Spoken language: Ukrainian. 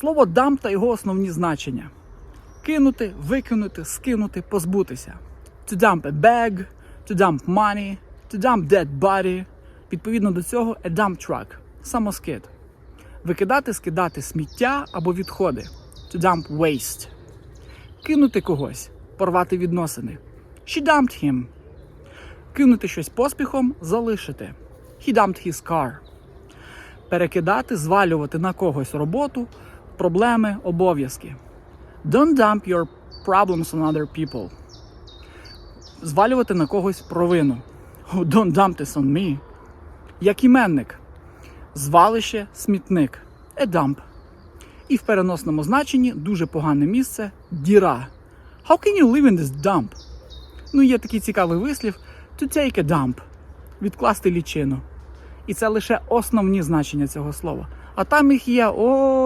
Слово dump та його основні значення: кинути, викинути, скинути, позбутися. To dump a bag, to dump money, to dump dead body. Відповідно до цього a dump truck – самоскид. Викидати, скидати сміття або відходи. To dump waste. Кинути когось, порвати відносини. She dumped him. Кинути щось поспіхом, залишити. He dumped his car. Перекидати, звалювати на когось роботу, проблеми, обов'язки. Don't dump your problems on other people. Звалювати на когось провину. Oh, don't dump this on me. Як іменник. Звалище, смітник. A dump. І в переносному значенні дуже погане місце діра. How can you live in this dump? Ну, є такий цікавий вислів to take a dump відкласти лічину. І це лише основні значення цього слова. А там їх є о